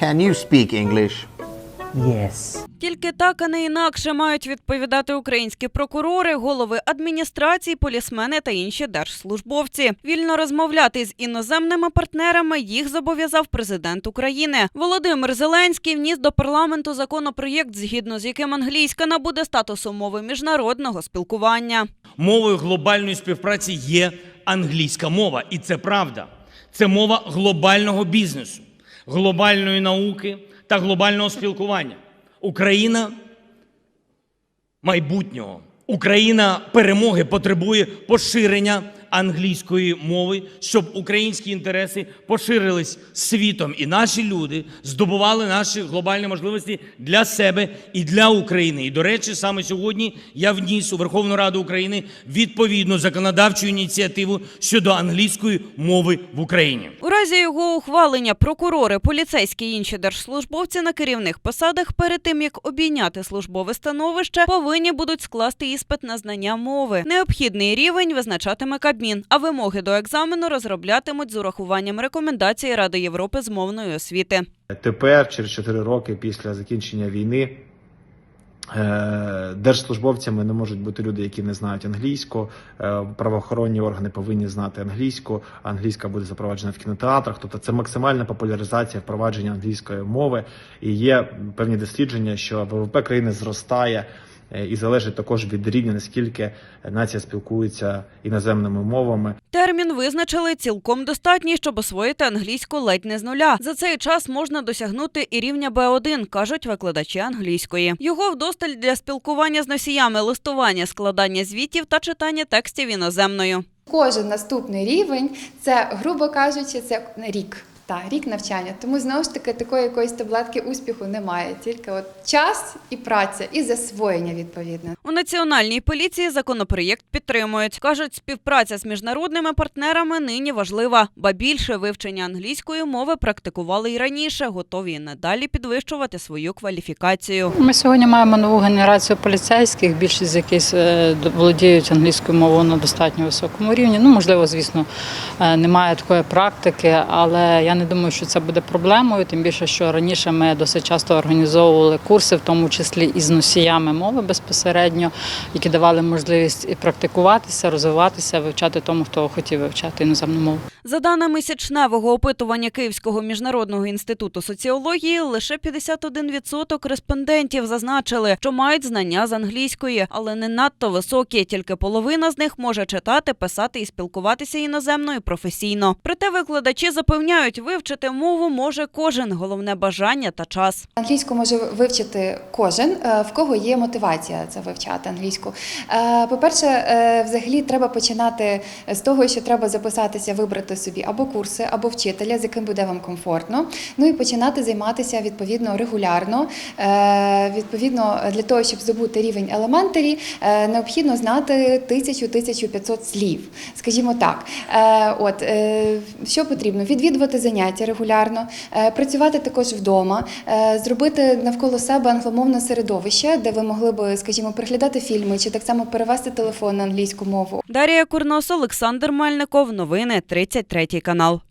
Can you speak English? Yes. Тільки так, а не інакше мають відповідати українські прокурори, голови адміністрацій, полісмени та інші держслужбовці. Вільно розмовляти з іноземними партнерами їх зобов'язав президент України. Володимир Зеленський вніс до парламенту законопроєкт, згідно з яким англійська набуде статусу мови міжнародного спілкування. Мовою глобальної співпраці є англійська мова, і це правда. Це мова глобального бізнесу, глобальної науки та глобального спілкування. Україна майбутнього. Україна перемоги потребує поширення англійської мови, щоб українські інтереси поширились світом, і наші люди здобували наші глобальні можливості для себе і для України. І до речі, саме сьогодні я вніс у Верховну Раду України відповідну законодавчу ініціативу щодо англійської мови в Україні. У разі його ухвалення прокурори, поліцейські і інші держслужбовці на керівних посадах перед тим як обійняти службове становище, повинні будуть скласти іспит на знання мови. Необхідний рівень визначатиме Кабмін, а вимоги до екзамену розроблятимуть з урахуванням рекомендацій Ради Європи з мовної освіти. Тепер, через 4 роки після закінчення війни, е, держслужбовцями не можуть бути люди, які не знають англійську. Е, Правоохоронні органи повинні знати англійську. Англійська буде запроваджена в кінотеатрах. Тобто це максимальна популяризація впровадження англійської мови. І є певні дослідження, що ВВП країни зростає. Е, І залежить також від рівня, наскільки нація спілкується іноземними мовами. Термін визначили цілком достатній, щоб освоїти англійську ледь не з нуля. За цей час можна досягнути і рівня Б1, кажуть викладачі англійської. Його вдосталь для спілкування з носіями, листування, складання звітів та читання текстів іноземною. Кожен наступний рівень це, грубо кажучи, це рік. Та рік навчання. Тому знову ж таки такої якоїсь таблетки успіху немає. Тільки от час і праця, і засвоєння відповідно. У національній поліції законопроєкт підтримують. кажуть, співпраця з міжнародними партнерами нині важлива, ба більше вивчення англійської мови практикували й раніше, готові і надалі підвищувати свою кваліфікацію. Ми сьогодні маємо нову генерацію поліцейських, більшість з яких е, володіють англійською мовою на достатньо високому рівні. Ну, можливо, звісно, е, немає такої практики, але я не думаю, що це буде проблемою. Тим більше, що раніше ми досить часто організовували курси, в тому числі і з носіями мови безпосередньо, які давали можливість і практикуватися, розвиватися, вивчати тому, хто хотів вивчати іноземну мову. За даними січневого опитування Київського міжнародного інституту соціології, лише 51% респондентів зазначили, що мають знання з англійської, але не надто високі. Тільки половина з них може читати, писати і спілкуватися іноземною професійно. Проте викладачі запевняють, вивчити мову може кожен, головне бажання та час. Англійську може вивчити кожен, е, в кого є мотивація це вивчати англійську. Е, По-перше, е, взагалі треба починати з того, що треба записатися, вибрати собі або курси, або вчителя, з яким буде вам комфортно. Ну і починати займатися відповідно регулярно. Е, Відповідно, для того, щоб здобути рівень елементарі, е, необхідно знати 1000-1500 слів, скажімо так. Е, От що потрібно? Відвідувати заняття регулярно, працювати також вдома, зробити навколо себе англомовне середовище, де ви могли би, скажімо, переглядати фільми чи так само перевести телефон на англійську мову. Дарія Курнос, Олександр Мельников. Новини 33 канал.